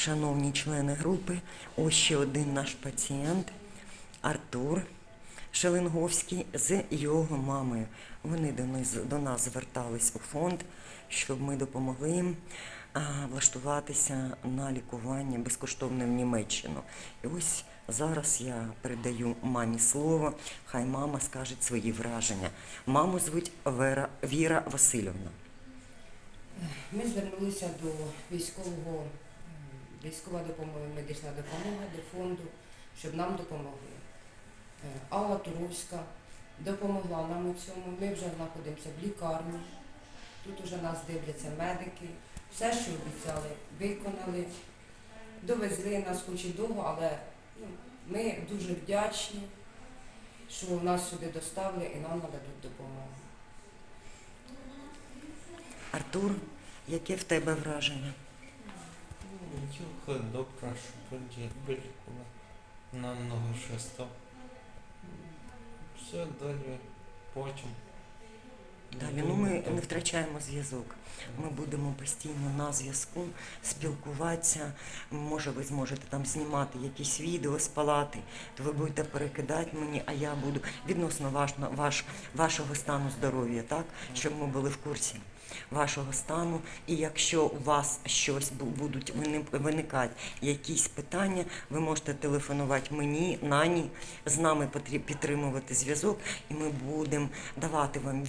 шановні члени групи, ось ще один наш пацієнт Артур Шеленговський з його мамою. Вони до нас, до нас звертались у фонд, щоб ми допомогли їм влаштуватися на лікування безкоштовне в Німеччину. І ось зараз я передаю мамі слово, хай мама скаже свої враження. Маму звуть Вера, Віра Васильівна. Ми звернулися до військового військова допомога, медична допомога до фонду, щоб нам допомогли. Е, Алла Туровська допомогла нам у цьому. Ми вже знаходимося в лікарні. Тут уже нас дивляться медики. Все, що обіцяли, виконали. Довезли нас хоч і довго, але ну, ми дуже вдячні, що нас сюди доставили і нам нададуть допомогу. Артур, яке в тебе враження? Нічого добре, що на намного шестом. Все далі потім. Далі, ну ми не втрачаємо зв'язок. Ми будемо постійно на зв'язку, спілкуватися. Може, ви зможете там знімати якісь відео з палати, то ви будете перекидати мені, а я буду відносно ваш, ваш, вашого стану здоров'я, так? Щоб ми були в курсі вашого стану. І якщо у вас щось будуть виникати, якісь питання, ви можете телефонувати мені, Нані, з нами підтримувати зв'язок, і ми будемо давати вам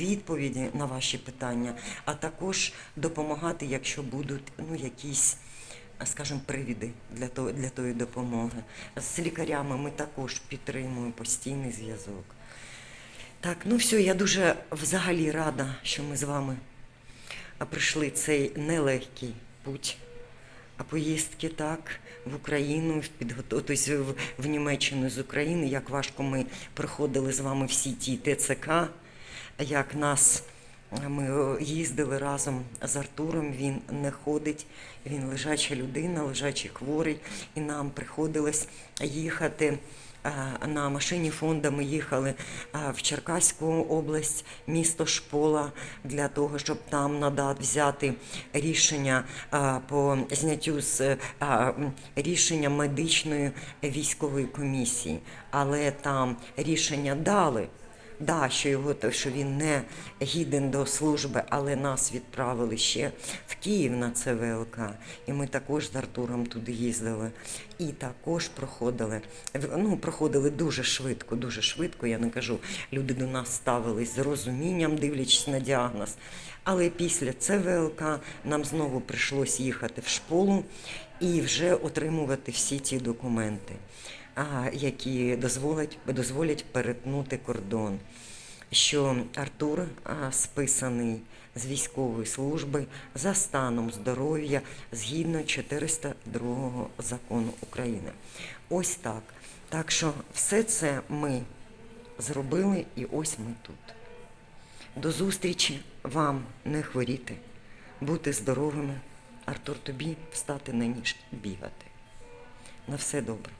відповіді на ваші питання, а також допомагати, якщо будуть ну, якісь. Скажімо, привіди для того для тої допомоги. З лікарями ми також підтримуємо постійний зв'язок. Так, ну все, я дуже взагалі рада, що ми з вами прийшли цей нелегкий путь. А поїздки так в Україну, в підготов... тобто в, в Німеччину з України, як важко ми проходили з вами всі ті ТЦК, як нас е, ми е, їздили разом з Артуром, він не ходить, він лежача людина, лежачий хворий, і нам приходилось їхати. е, На машині фонду ми їхали в Черкаську область, місто Шпола, для того, щоб там надати взяти рішення по зняттю з рішення медичної військової комісії. Але там рішення дали. Да, що його що він не гіден до служби, але нас відправили ще в Київ на ЦВЛК. І ми також з Артуром туди їздили. І також проходили. Ну, проходили дуже швидко, дуже швидко. Я не кажу, люди до нас ставились з розумінням, дивлячись на діагноз. Але після ЦВЛК нам знову прийшлось їхати в школу і вже отримувати всі ті документи які дозволять, дозволять перетнути кордон. Що Артур списаний з військової служби за станом здоров'я згідно 402 закону України. Ось так. Так що все це ми зробили і ось ми тут. До зустрічі вам не хворіти, бути здоровими. Артур, тобі встати на ніж бігати. На все добре.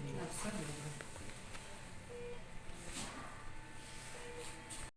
На все добре.